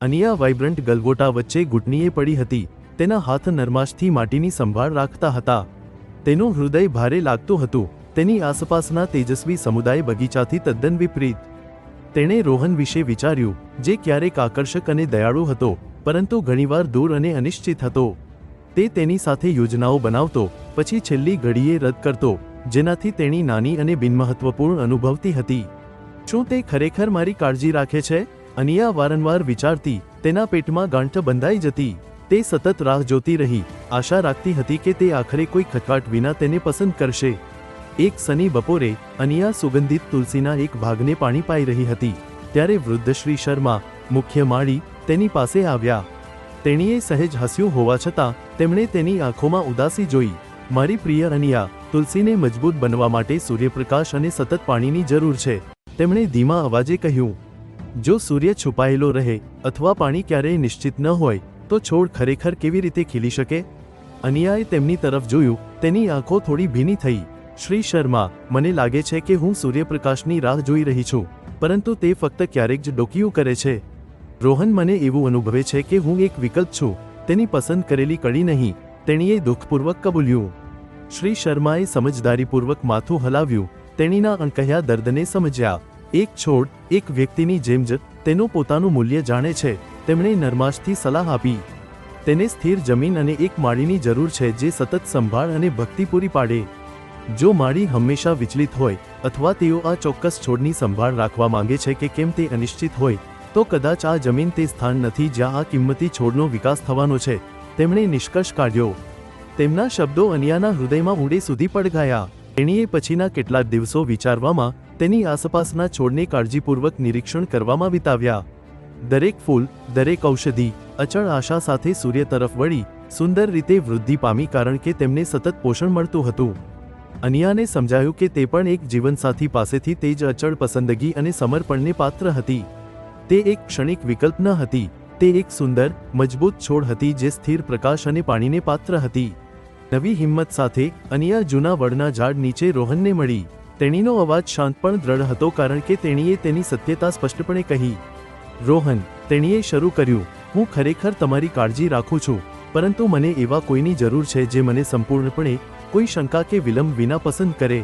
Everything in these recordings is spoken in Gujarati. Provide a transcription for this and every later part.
અનિયા વાઇબ્રન્ટ ગલગોટા વચ્ચે ઘૂંટણીએ પડી હતી. તેના હાથ નરમાશથી માટીની સંભાળ રાખતા હતા. તેનું હૃદય ભારે લાગતું હતું. તેની આસપાસના તેજસ્વી સમુદાય બગીચાથી તદ્દન વિપરીત. તેણે રોહન વિશે વિચાર્યું, જે ક્યારેક આકર્ષક અને દયાળુ હતો, પરંતુ ઘણીવાર દૂર અને અનિશ્ચિત હતો. તે તેની સાથે યોજનાઓ બનાવતો, પછી છેલ્લી ઘડીએ રદ કરતો, જેનાથી તેણી નાની અને બિનમહત્વપૂર્ણ અનુભવતી હતી. શું તે ખરેખર મારી કાળજી રાખે છે? અનિયા વારંવાર વિચારતી, તેના પેટમાં ગાંઠ બંધાઈ જતી. તે સતત રાહ જોતી રહી. આશા રાખતી હતી કે તે આખરે કોઈ ખચકાટ વિના તેને પસંદ કરશે. એક સની બપોરે, અનિયા સુગંધિત તુલસીના એક ભાગને પાણી પાઈ રહી હતી. ત્યારે વૃદ્ધ શ્રી શર્મા, મુખ્ય માળી, તેની પાસે આવ્યા. તેણીએ સહેજ હસ્યું હોવા છતાં, તેમણે તેની આંખોમાં ઉદાસી જોઈ. મારી પ્રિય અનિયા, તુલસીને મજબૂત બનવા માટે સૂર્યપ્રકાશ અને સતત પાણીની જરૂર છે. તેમણે ધીમા અવાજે કહ્યું જો સૂર્ય છુપાયેલો રહે અથવા પાણી ક્યારેય નિશ્ચિત ન હોય, તો છોડ ખરેખર કેવી રીતે ખીલી શકે? અનિયાએ તેમની તરફ જોયું, તેની આંખો થોડી ભીની થઈ. શ્રી શર્મા, મને લાગે છે કે હું સૂર્યપ્રકાશની રાહ જોઈ રહી છું, પરંતુ તે ફક્ત ક્યારેક જ ડોકિયું કરે છે. રોહન મને એવું અનુભવે છે કે હું એક વિકલ્પ છું, તેની પસંદ કરેલી કડી નહીં, તેણીએ દુઃખપૂર્વક કબૂલ્યું. શ્રી શર્માએ સમજદારીપૂર્વક માથું હલાવ્યું, તેણીના અણકહ્યા દર્દને સમજ્યા. એક છોડ, એક વ્યક્તિની જેમ જ તેનું પોતાનું મૂલ્ય જાણે છે, તેમણે નરમાશથી સલાહ આપી. તેને સ્થિર જમીન અને એક માળીની જરૂર છે જે સતત સંભાળ અને ભક્તિ પૂરી પાડે. જો માળી હંમેશા વિચલિત હોય, અથવા તેઓ આ ચોક્કસ છોડની સંભાળ રાખવા માંગે છે કે કેમ તે અનિશ્ચિત હોય, તો કદાચ આ જમીન તે સ્થાન નથી જ્યાં આ કિંમતી છોડનો વિકાસ થવાનો છે, તેમણે નિષ્કર્ષ કાઢ્યો. તેમના શબ્દો અનિયાના હૃદયમાં ઊંડે સુધી પડઘાયા તેણીએ પછીના કેટલાક દિવસો વિચારવામાં તેની આસપાસના છોડને કાળજીપૂર્વક નિરીક્ષણ કરવામાં વિતાવ્યા. દરેક ફૂલ, દરેક ઔષધિ, અચળ આશા સાથે સૂર્ય તરફ વળી, સુંદર રીતે વૃદ્ધિ પામી કારણ કે તેમને સતત પોષણ મળતું હતું. અનિયાને સમજાયું કે તે પણ એક જીવનસાથી પાસેથી તે જ અચળ પસંદગી અને સમર્પણને પાત્ર હતી. તે એક ક્ષણિક વિકલ્પ ન હતી. તે એક સુંદર, મજબૂત છોડ હતી જે સ્થિર પ્રકાશ અને પાણીને પાત્ર હતી. નવી હિંમત સાથે, અનિયા જૂના વડના ઝાડ નીચે રોહનને મળી. તેણીનો અવાજ શાંત પણ દ્રઢ હતો કારણ કે તેણીએ તેની સત્યતા સ્પષ્ટપણે કહી. રોહન, તેણીએ શરૂ કર્યું, હું ખરેખર તમારી કાળજી રાખું છું, પરંતુ મને એવા કોઈની જરૂર છે જે મને સંપૂર્ણપણે કોઈ શંકા કે વિલંબ વિના પસંદ કરે.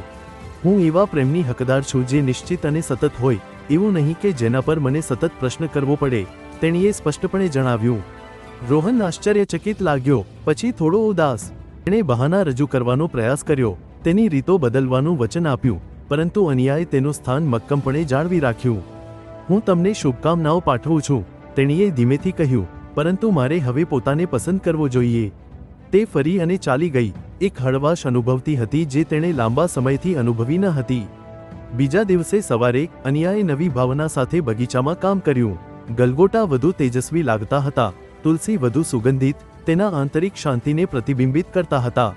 હું એવા પ્રેમની હકદાર છું જે નિશ્ચિત અને સતત હોય, એવું નહીં કે જેના પર મને સતત પ્રશ્ન કરવો પડે, તેણીએ સ્પષ્ટપણે જણાવ્યું. રોહન આશ્ચર્યચકિત લાગ્યો, પછી થોડો ઉદાસ. તેણે બહાના રજૂ કરવાનો પ્રયાસ કર્યો. તેની રીતો બદલવાનું વચન આપ્યું, પરંતુ અનિયાએ તેનું સ્થાન મક્કમપણે જાળવી રાખ્યું. હું તમને શુભકામનાઓ પાઠવું છું, તેણીએ ધીમેથી કહ્યું, પરંતુ મારે હવે પોતાને પસંદ કરવો જોઈએ. તે ફરી અને ચાલી ગઈ, એક હળવાશ અનુભવતી હતી જે તેણે લાંબા સમયથી અનુભવી ન હતી. બીજા દિવસે સવારે અનિયાએ નવી ભાવના સાથે બગીચામાં કામ કર્યું. ગલગોટા વધુ તેજસ્વી લાગતા હતા, તુલસી વધુ સુગંધિત, તેના આંતરિક શાંતિને પ્રતિબિંબિત કરતા હતા.